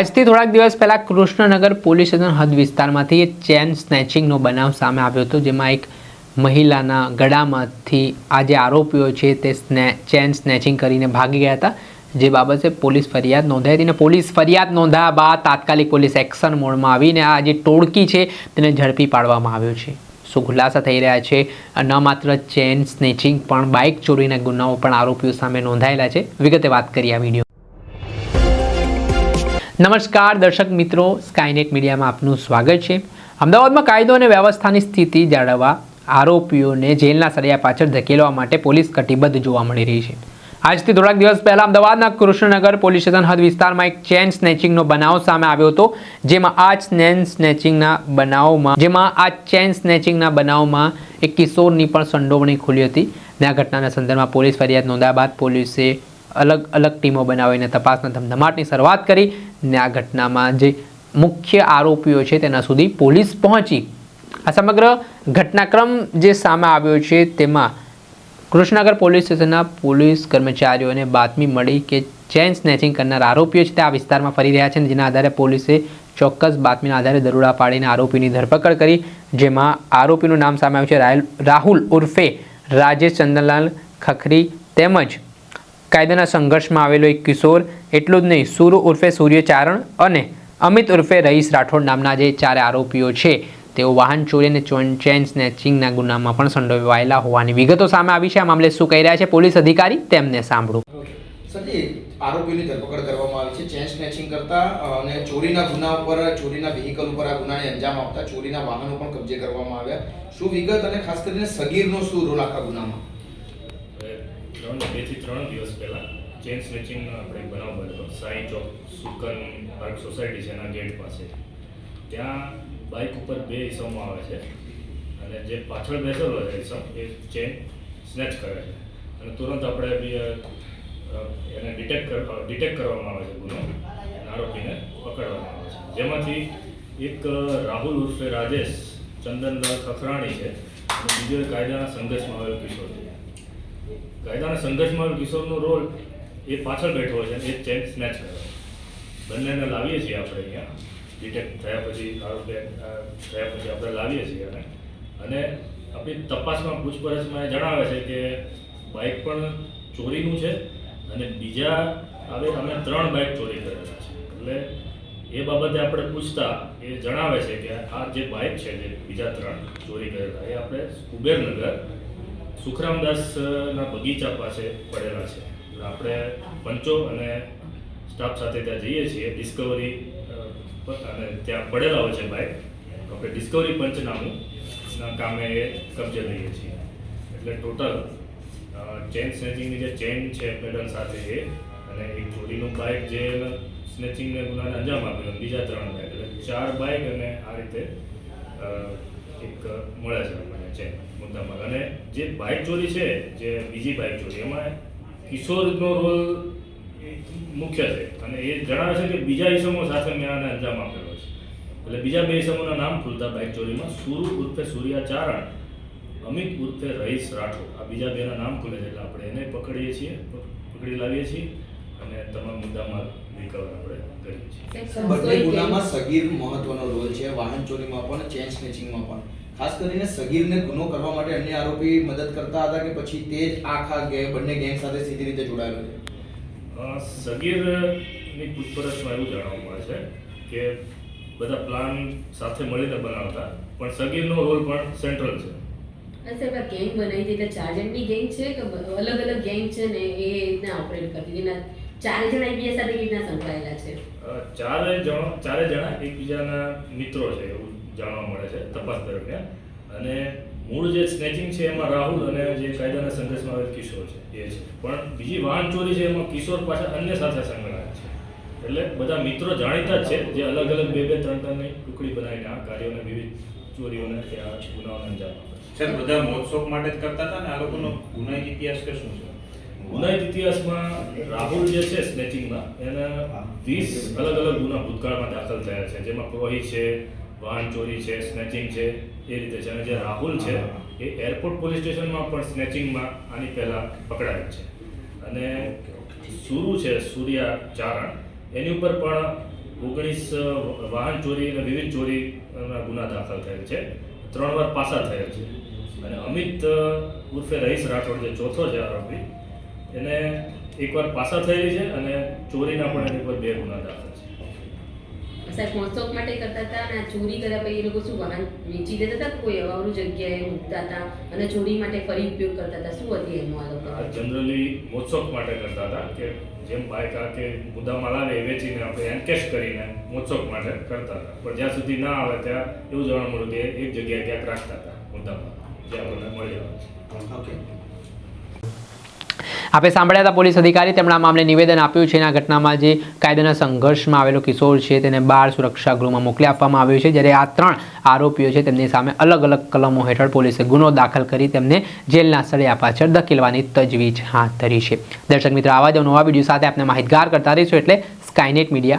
આજથી થોડાક દિવસ પહેલાં કૃષ્ણનગર પોલીસ સ્ટેશન હદ વિસ્તારમાંથી ચેન સ્નેચિંગનો બનાવ સામે આવ્યો હતો, જેમાં એક મહિલાના ગળામાંથી આ જે આરોપીઓ છે તે સ્ને, ચેન સ્નેચિંગ કરીને ભાગી ગયા હતા. જે બાબતે પોલીસ ફરિયાદ નોંધાઈ હતી અને પોલીસ ફરિયાદ નોંધાયા બાદ તાત્કાલિક પોલીસ એક્શન મોડમાં આવીને આ જે ટોળકી છે તેને ઝડપી પાડવામાં આવ્યો છે. શું ખુલાસા થઈ રહ્યા છે? ન માત્ર ચેન સ્નેચિંગ પણ બાઇક ચોરીના ગુનાઓ પણ આરોપીઓ સામે નોંધાયેલા છે. વિગતે વાત કરી આ વીડિયો. નમસ્કાર, દર્શક મિત્રો. સ્કાયનેટ મીડિયામાં આપનું સ્વાગત છે. અમદાવાદમાં કાયદો અને વ્યવસ્થાની સ્થિતિ જાળવવા આરોપીઓને જેલના સળિયા પાછળ ધકેલવા માટે પોલીસ કટિબદ્ધ જોવા મળી રહી છે. આજથી થોડાક દિવસ પહેલા અમદાવાદના કૃષ્ણનગર પોલીસ સ્ટેશન હદ વિસ્તારમાં એક ચેન સ્નેચિંગનો બનાવ સામે આવ્યો હતો, જેમાં આ ચેન સ્નેચિંગના બનાવમાં જેમાં આ ચેન સ્નેચિંગના બનાવમાં એક કિશોરની પણ સંડોવણી ખુલી હતી. આ ઘટનાના સંદર્ભમાં પોલીસ ફરિયાદ નોંધ્યા બાદ પોલીસે અલગ અલગ ટીમો બનાવીને તપાસના ધમધમાટની શરૂઆત કરી ને આ ઘટનામાં જે મુખ્ય આરોપીઓ છે તેના સુધી પોલીસ પહોંચી. આ સમગ્ર ઘટનાક્રમ જે સામે આવ્યો છે તેમાં કૃષ્ણનગર પોલીસ સ્ટેશનના પોલીસ કર્મચારીઓને બાતમી મળી કે ચેન સ્નેચિંગ કરનાર આરોપીઓ છે તે આ વિસ્તારમાં ફરી રહ્યા છે જેના આધારે પોલીસે ચોક્કસ બાતમીના આધારે દરોડા પાડીને આરોપીની ધરપકડ કરી, જેમાં આરોપીનું નામ સામે આવ્યું છે રાહુલ ઉર્ફે રાજેશ ચંદનલાલ ખખરી તેમજ કાયદાના સંઘર્ષમાં આવેલો એક કિશોર, એટલું જ નહીં, સુરુ ઉર્ફે સૂર્યચારણ અને અમિત ઉર્ફે રઈસ રાઠોડ નામના જે ચારે આરોપીઓ છે, તેઓ વાહન ચોરી અને ચોન- સ્નેચિંગના ગુનામાં પણ સંડોવાયેલા હોવાની વિગતો સામે આવી છે. આ મામલે શું કહી રહ્યા છે પોલીસ અધિકારી, તેમને સાંભળો. આરોપીની ધરપકડ કરવામાં આવી છે. ચેન, સ્નેચિંગ કરતા અને ચોરીના ગુના ઉપર, ચોરીના વ્હીકલ ઉપર આ ગુનાને અંજામ આપતા ચોરીના વાહનો પણ કબજે કરવામાં આવ્યા. શું વિગત અને ખાસ કરીને સગીરનો શું રોલ આખા ગુનામાં? ત્રણ બેથી ત્રણ દિવસ પહેલા ચેન સ્નેચિંગ આપણે બનાવ બન્યો સાઈ ચોક, સુકન પાર્ક સોસાયટી છે એના ગેટ પાસે. ત્યાં બાઇક ઉપર બે ઇસમો આવે છે અને જે પાછળ બેસેલો છે ઇસમ એ ચેન સ્નેચ કરે છે. અને તુરંત આપણે બી એને ડિટેક્ટ ડિટેક્ટ કરવામાં આવે છે ગુનો. આરોપીને પકડવામાં આવે છે. જેમાંથી એક રાહુલ ઉર્ફે રાજેશ ચંદનલાલ ખખરાણી છે અને બીજો કાયદાના સંઘર્ષમાં આવેલો કિશોર છે. કાયદાના સંઘર્ષમાં કિશોરનો રોલ એ પાછળ બેઠો છે અને એ ચેક સ્નેચ કરે. છે. બંનેને લાવીએ છીએ આપણે અહીંયા. ડિટેક્ટ થયા પછી થયા પછી આપણે લાવીએ છીએ અને અને આપણી તપાસમાં પૂછપરછમાં એ જણાવે છે કે બાઇક પણ ચોરીનું છે અને બીજા હવે અમે ત્રણ બાઇક ચોરી કરેલા છે. એટલે એ બાબતે આપણે પૂછતા એ જણાવે છે કે આ જે બાઇક છે, જે બીજા ત્રણ ચોરી કરેલા, એ આપણે કુબેરનગર સુખરામદાસના બગીચા પાસે પડેલા છે. એટલે આપણે પંચો અને સ્ટાફ સાથે ત્યાં જઈએ છીએ, ડિસ્કવરી અને ત્યાં પડેલા હોય છે બાઇક આપણે ડિસ્કવરી પંચનામુંના કામે એ કબજે લઈએ છીએ. એટલે ટોટલ ચેન સ્નેચિંગની જે ચેન છે પેડલ સાથે એ, અને એક ચોરીનું બાઇક જે સ્નેચિંગને ગુનાને અંજામ આપ્યો બીજા ત્રણ બાઇક એટલે ચાર બાઇક અને આ રીતે એક મળે છે ચેન મુદ્દામાં. અને જે બાઇક ચોરી છે, જે બીજી બાઇક ચોરી, એમાં કિશોરનો રોલ મુખ્ય છે. અને એ જણાવે છે કે બીજા ઇસમો સાથે મેં આને અંજામ આપેલો છે. એટલે બીજા બે ઇસમોના નામ ખુલતા બાઇક ચોરીમાં. સુરુ ઉર્ફે સૂર્યાચારણ અમિત ઉર્ફે રહીશ રાઠોડ. આ બીજા બેના નામ ખુલે છે. એટલે આપણે એને પકડીએ છીએ, પકડી લાવીએ છીએ અને તમામ મુદ્દામાં રિકવર આપણે કરીએ છીએ. બંને ગુનામાં સગીર મહત્વનો રોલ છે. વાહન ચોરીમાં પણ ચેન સ્નેચિંગમાં પણ. ખાસ કરીને સગીરને ગુનો કરવા માટે અન્ય આરોપી મદદ કરતા હતા કે પછી તે જ આખા બંને ગેંગ સાથે સીધી રીતે જોડાયેલો છે? સગીર સગીરની પૂછપરછમાં એવું જાણવા મળે છે કે બધા પ્લાન સાથે મળીને બનાવતા પણ સગીરનો રોલ પણ સેન્ટ્રલ છે. સાહેબ આ ગેંગ બનાવી હતી એટલે ચાર જણની ગેંગ છે કે અલગ અલગ ગેંગ છે ને એ રીતના ઓપરેટ કરતી હતી? એના ચારે જણા એકબીજા સાથે રીતના સંકળાયેલા છે? ચારે જણ ચારે જણા એકબીજાના મિત્રો છે એવું જાણવા મળે છે તપાસ દરમિયાન. અને મૂળ જે સ્નેચિંગ છે એમાં રાહુલ અને જે કાયદાના સંઘર્ષમાં આવેલ કિશોર છે એ છે. પણ બીજી વાહન ચોરી છે એમાં કિશોર પાછા અન્ય સાથે સંકળાયેલ છે. એટલે બધા મિત્રો જાણીતા જ છે જે અલગ અલગ બે બે ત્રણ ત્રણની ટુકડી બનાવીને આ કાર્યોને વિવિધ ચોરીઓને કે આ ગુનાઓને અંજામ આપે છે. સર બધા મોજશોખ માટે જ કરતા હતા ને? આ લોકોનો ગુનાહિત ઇતિહાસ કે શું છે? ગુનાહિત ઇતિહાસમાં રાહુલ જે છે સ્નેચિંગમાં એના વીસ અલગ અલગ ગુના ભૂતકાળમાં દાખલ થયા છે. જેમાં પ્રોહી છે વાહન ચોરી છે સ્નેચિંગ છે, એ રીતે છે. અને જે રાહુલ છે, એ એરપોર્ટ પોલીસ સ્ટેશનમાં પણ સ્નેચિંગમાં આની પહેલાં પકડાયેલ છે. અને સુરુ છે સૂર્યા ચારણ એની ઉપર પણ ઓગણીસ વાહન ચોરી અને વિવિધ ચોરીના ગુના દાખલ થયેલ છે. ત્રણ વાર પાસા થયેલ છે. અને અમિત ઉર્ફે રહીશ રાઠોડ જે ચોથો છે આરોપી, એને એકવાર પાસા થયેલી છે અને ચોરીના પણ એની ઉપર બે ગુના દાખલ છે. સાહેબ મોજશોખ માટે કરતા હતા અને ચોરી કર્યા પછી એ લોકો શું વાહન વેચી દેતા હતા? કોઈ અવારું જગ્યાએ મૂકતા હતા અને ચોરી માટે ફરી ઉપયોગ કરતા હતા? શું હતી એનું આ લોકો? જનરલી મોજશોખ માટે કરતા હતા કે જેમ બાઇક આ કે મુદ્દામાલ આવે વેચીને આપણે એન્કેશ કરીને મોજશોખ માટે કરતા હતા. પણ જ્યાં સુધી ના આવે ત્યાં એવું જાણવા મળ્યું કે એક જગ્યાએ ક્યાંક રાખતા હતા મુદ્દામાલ જે આપણને મળી આવે છે. ઓકે આપણે સાંભળ્યા હતા પોલીસ અધિકારી તેમણે આ મામલે નિવેદન આપ્યું છે આ ઘટનામાં જે કાયદાના સંઘર્ષમાં આવેલો કિશોર છે તેને બાળ સુરક્ષા ગૃહમાં મોકલી આપવામાં આવ્યો છે. જ્યારે આ ત્રણ આરોપીઓ છે તેમની સામે અલગ અલગ કલમો હેઠળ પોલીસે ગુનો દાખલ કરી તેમને જેલના સળિયા પાછળ ધકેલવાની તજવીજ હાથ ધરી છે. દર્શક મિત્રો, આવા જ નવા વીડિયો સાથે આપણે માહિતગાર કરતા રહીશું એટલે સ્કાયનેટ મીડિયા